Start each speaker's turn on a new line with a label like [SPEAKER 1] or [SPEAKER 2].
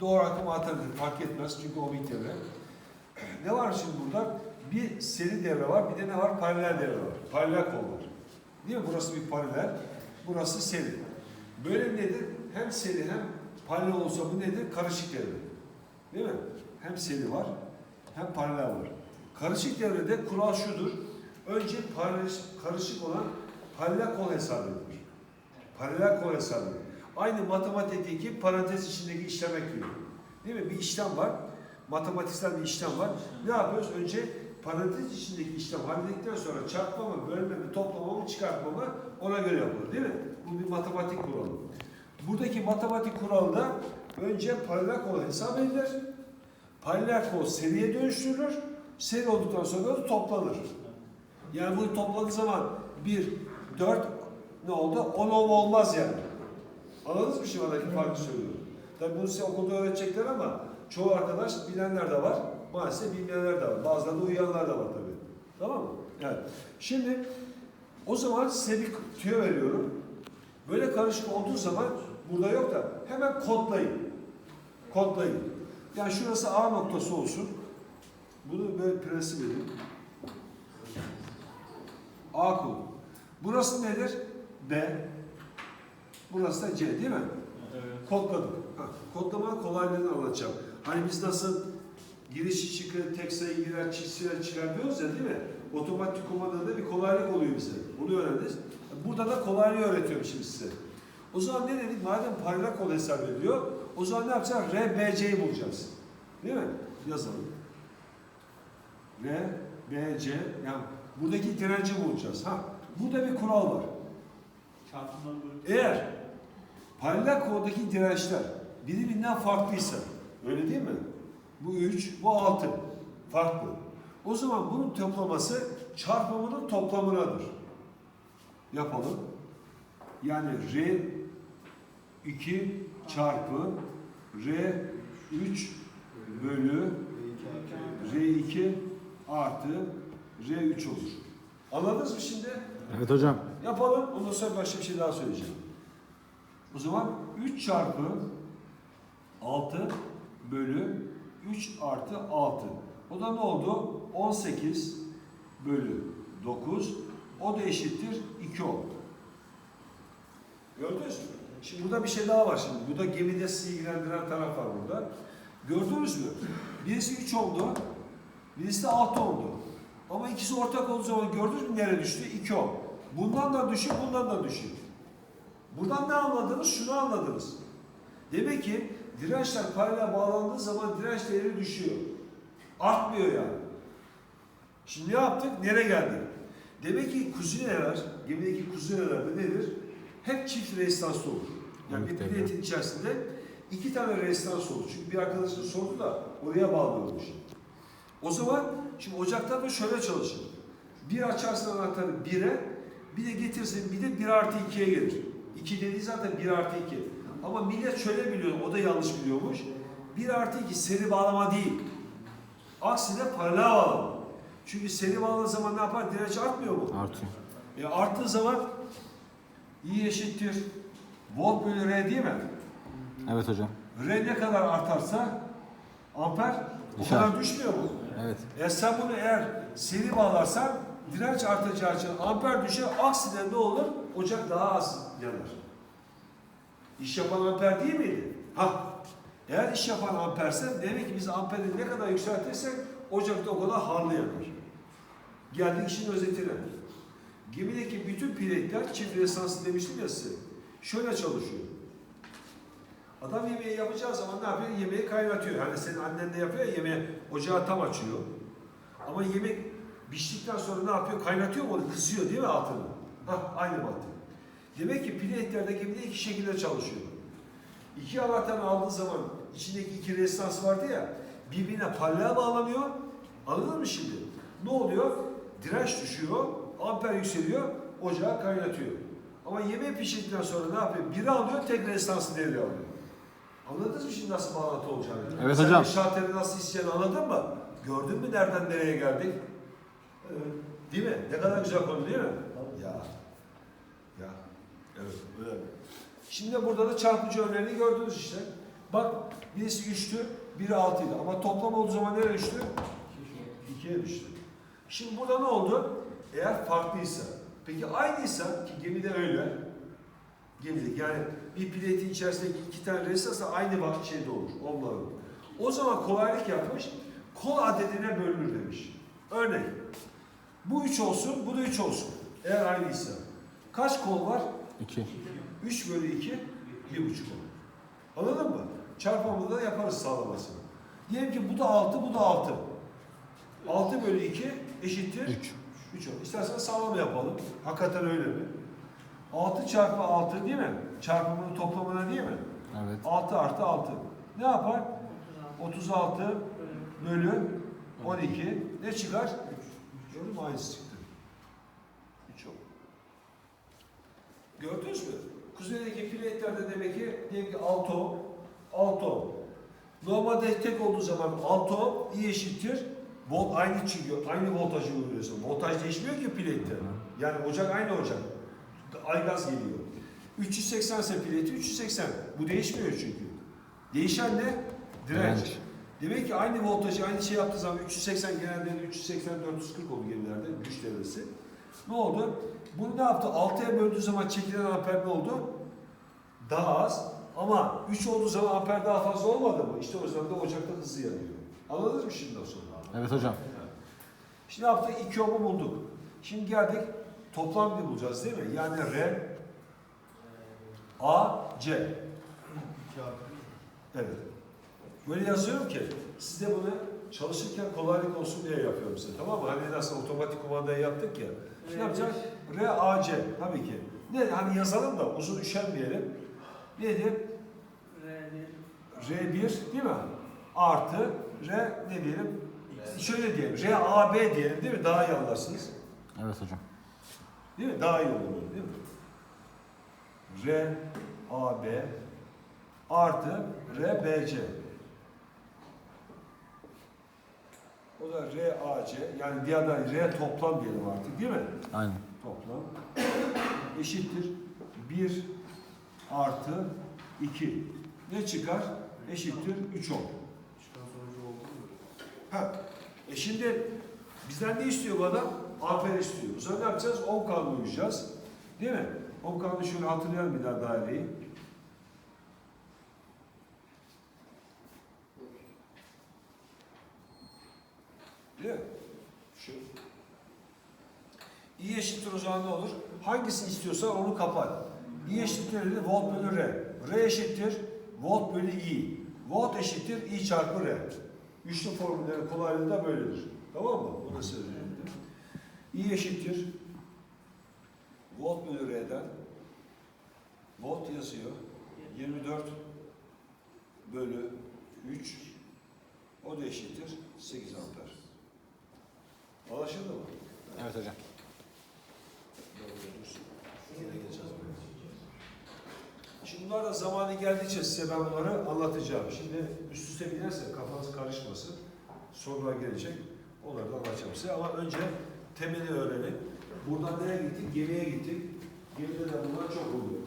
[SPEAKER 1] doğru akım atabilir. Fark etmez çünkü o bir devre. Ne var şimdi burada? Bir seri devre var, bir de ne var? Paralel devre var. Paralel kol var. Değil mi? Burası bir paralel, burası seri. Böyle nedir? Hem seri hem paralel olsa bu nedir? Karışık devre. Değil mi? Hem seri var, hem paralel var. Karışık devrede kural şudur. Önce paralel, karışık olan paralel kol hesap edilir. Paralel kol hesap edilir. Aynı matematikteki parantez içindeki işlemek gibi. Değil mi? Bir işlem var. Matematiksel bir işlem var. Ne yapıyoruz? Önce parantez içindeki işlem hallettikten sonra çarpma mı, bölme mi, toplama mı, çıkartma mı ona göre yapılır. Değil mi? Bu bir matematik kuralı. Buradaki matematik kuralı da önce paralel kol hesap edilir. Paralel kol seriye dönüştürülür. Seri olduktan sonra da toplanır. Yani bunu topladığı zaman 1, 4 ne oldu? 10 ohm olmaz yani. Anladınız mı şimdi aradaki farkı söylüyorum. Tabii bunu size okulda öğretecekler ama çoğu arkadaş bilenler de var. Maalesef bilmeyenler de var. Bazıları da uyuyanlar da var tabii. Tamam mı? Evet. Şimdi o zaman size bir tüyo veriyorum. Böyle karışık olduğu zaman burada yok da hemen kodlayın. Kodlayın. Yani şurası A noktası olsun. Bunu böyle prensip edin. A kod. Burası nedir? B. Burası da C değil mi?
[SPEAKER 2] Evet.
[SPEAKER 1] Kodladım. Ha, kodlama kolaylığını anlatacağım. Hani biz nasıl giriş çıkı, tek sayı girer, çift sayı çıkar diyoruz ya değil mi? Otomatik kumandada bir kolaylık oluyor bize. Bunu öğrendiniz. Burada da kolaylığı öğretiyorum şimdi size. O zaman ne dedik? Madem paralel kol hesap ediyor, o zaman ne yapacağız? RBC'yi bulacağız. Değil mi? Yazalım. RBC, yani buradaki direnci bulacağız. Ha, burada bir kural var. Eğer paralel koldaki dirençler birbirinden farklıysa, öyle değil mi? Bu 3, bu 6. Farklı. O zaman bunun toplaması çarpımının toplamınadır. Yapalım. Yani R 2 çarpı R 3 bölü R2 artı R3 olur. Anladınız mı şimdi?
[SPEAKER 3] Evet hocam.
[SPEAKER 1] Yapalım. Ondan sonra başka bir şey daha söyleyeceğim. O zaman 3 çarpı 6 bölü 3 artı 6. O da ne oldu? 18 bölü 9. O da eşittir 2 oldu. Gördünüz mü? Şimdi burada bir şey daha var şimdi. Burada gemide sizi ilgilendiren taraf var burada. Gördünüz mü? Birisi 3 oldu. Birisi de 6 oldu. Ama ikisi ortak olduğu zaman gördünüz mü nereye düştü? 2 oldu. Bundan da düşük, bundan da düşük. Buradan ne anladınız? Şunu anladınız. Demek ki dirençler paralel bağlandığı zaman direnç değeri düşüyor. Artmıyor yani. Şimdi ne yaptık? Nereye geldik? Demek ki kuzineler, gemideki kuzinelerde nedir? Hep çift rezistanslı olur. Yani bir platin içerisinde iki tane rezistans olur. Çünkü bir arkadaşın sordu da oraya bağlıyormuş. O zaman şimdi ocakta da şöyle çalışır. Bir açarsın anahtarı 1'e, bir de getirsin bir de 1 artı 2'ye gelir. 2 dediği zaten 1 artı 2. Ama millet şöyle biliyor, o da yanlış biliyormuş. 1 artı 2 seri bağlama değil. Aksine paralel bağlama. Çünkü seri bağladığı zaman ne yapar? Direnç artmıyor mu?
[SPEAKER 3] Artıyor.
[SPEAKER 1] E arttığı zaman I eşittir volt bölü R değil mi?
[SPEAKER 3] Evet hocam.
[SPEAKER 1] R ne kadar artarsa amper o kadar düşmüyor mu?
[SPEAKER 3] Evet.
[SPEAKER 1] E sen bunu eğer seri bağlarsan direnç artacağı için amper düşer. Aksine ne olur? Ocak daha az yanar. İş yapan amper değil miydi? Ha. Eğer iş yapan amperse demek ki biz amperi ne kadar yükseltirsek ocakta o kadar harlı yanar. Geldik işin özetine. Gemideki bütün pilotlar çift esanslı demiştim ya size. Şöyle çalışıyor. Adam yemeği yapacağı zaman ne yapıyor? Yemeği kaynatıyor. Hani senin annen de yapıyor ya yemeği ocağı tam açıyor. Ama yemek piştikten sonra ne yapıyor? Kaynatıyor mu onu? Kısıyor değil mi altını? Hah aynı mantık. Demek ki piletlerde gemide iki şekilde çalışıyor. İki anahtarını aldığı zaman içindeki iki rezistans vardı ya birbirine paralel bağlanıyor. Anladın mı şimdi? Ne oluyor? Direnç düşüyor, amper yükseliyor, ocağı kaynatıyor. Ama yemeği pişirdikten sonra ne yapıyor? Biri alıyor, tek rezistansı devreye alıyor. Anladınız mı şimdi nasıl bağlantı olacağını?
[SPEAKER 3] Evet
[SPEAKER 1] Sen
[SPEAKER 3] hocam.
[SPEAKER 1] şartları nasıl isteyeceğini anladın mı? Gördün mü nereden nereye geldik? Değil mi? Ne kadar güzel konu değil mi? Ya. Ya. Evet, öyle. Şimdi burada da çarpıcı örneğini gördünüz işte. Bak birisi 3'tü, biri 6'ydı. Ama toplam olduğu zaman nereye düştü? 2'ye düştü. Şimdi burada ne oldu? Eğer farklıysa, peki aynıysa ki gemide öyle, gemide yani bir platin içerisindeki iki tane resasa aynı bak şeyde olur, olmalı. O zaman kolaylık yapmış, kol adedine bölünür demiş. Örnek, bu 3 olsun, bu da 3 olsun. Eğer aynıysa. Kaç kol var?
[SPEAKER 3] 2.
[SPEAKER 1] 3 bölü 2, 1,5 kol. Anladın mı? Çarpımında da yaparız sağlamasını. Diyelim ki bu da 6, bu da 6. 6 bölü 2 eşittir
[SPEAKER 3] 3.
[SPEAKER 1] 3 olur. İstersen sağlama yapalım. Hakikaten öyle mi? 6 çarpı 6 değil mi? Çarpımının toplamına değil mi?
[SPEAKER 3] Evet.
[SPEAKER 1] 6 artı 6. Ne yapar? 36 bölü 12. Ne çıkar? Gördün mü? Aynısı çıktı. 3 oldu. Gördünüz mü? Kuzeydeki plate'lerde demek ki diyelim ki 6 ohm, 6 ohm. Normalde tek olduğu zaman 6 ohm i eşittir. Volt aynı çünkü aynı voltajı uyguluyorsun. Voltaj değişmiyor ki plate'te. Yani ocak aynı ocak. Aygaz geliyor. 380 ise plate 380. Bu değişmiyor çünkü. Değişen ne? Direnç.
[SPEAKER 3] Direnç.
[SPEAKER 1] Demek ki aynı voltajı aynı şey yaptığı zaman 380 genelde 380 440 oldu gemilerde güç devresi. Ne oldu? Bunu ne yaptı? 6'ya böldüğü zaman çekilen amper ne oldu? Daha az. Ama 3 olduğu zaman amper daha fazla olmadı mı? İşte o zaman da ocakta hızlı yanıyor. Anladınız mı şimdi nasıl oldu?
[SPEAKER 3] Evet hocam.
[SPEAKER 1] Şimdi ne yaptık? 2 ohm'u bulduk. Şimdi geldik toplam bir bulacağız değil mi? Yani R, A, C. Evet. Böyle yazıyorum ki siz de bunu çalışırken kolaylık olsun diye yapıyorum size. Tamam mı? Hani nasıl otomatik kumandayı yaptık ya. Ne yapacağız? R, A, C. Tabii ki. Ne? Hani yazalım da uzun üşenmeyelim. Nedir? R1 değil mi? Artı R ne diyelim? Şöyle diyelim. R, A, B diyelim değil mi? Daha iyi anlarsınız.
[SPEAKER 3] Evet hocam.
[SPEAKER 1] Değil mi? Daha iyi olur böyle, değil mi? R, A, B artı R, B, C. O da R, A, C. Yani diğerden R toplam diyelim artık değil mi?
[SPEAKER 3] Aynen.
[SPEAKER 1] Toplam eşittir 1 artı 2. Ne çıkar? Eşittir 3 10. Ha. E şimdi bizden ne istiyor bu adam? Amper istiyor. Bu sefer ne yapacağız? Ohm kanunu uyacağız. Değil mi? Ohm kanunu şöyle hatırlayalım bir daha daireyi. Değil mi? Şu. I eşittir o zaman ne olur? Hangisini istiyorsan onu kapat. I eşittir? Volt bölü R. R eşittir volt bölü I. Volt eşittir I çarpı R. Üçlü formüllerin kolaylığı da böyledir. Tamam mı? Bunu söyleyeyim. I eşittir volt bölü R'den volt yazıyor. 24 bölü 3 o da eşittir 8 amper. Anlaşıldı mı?
[SPEAKER 3] Evet hocam.
[SPEAKER 1] Şimdi bunlar da zamanı geldikçe size ben bunları anlatacağım. Şimdi üst üste giderse kafanız karışmasın. Sorular gelecek. Onları da anlatacağım size. Ama önce temeli öğrenin. Buradan nereye gittik? Gemiye gittik. Gemide de bunlar çok oluyor.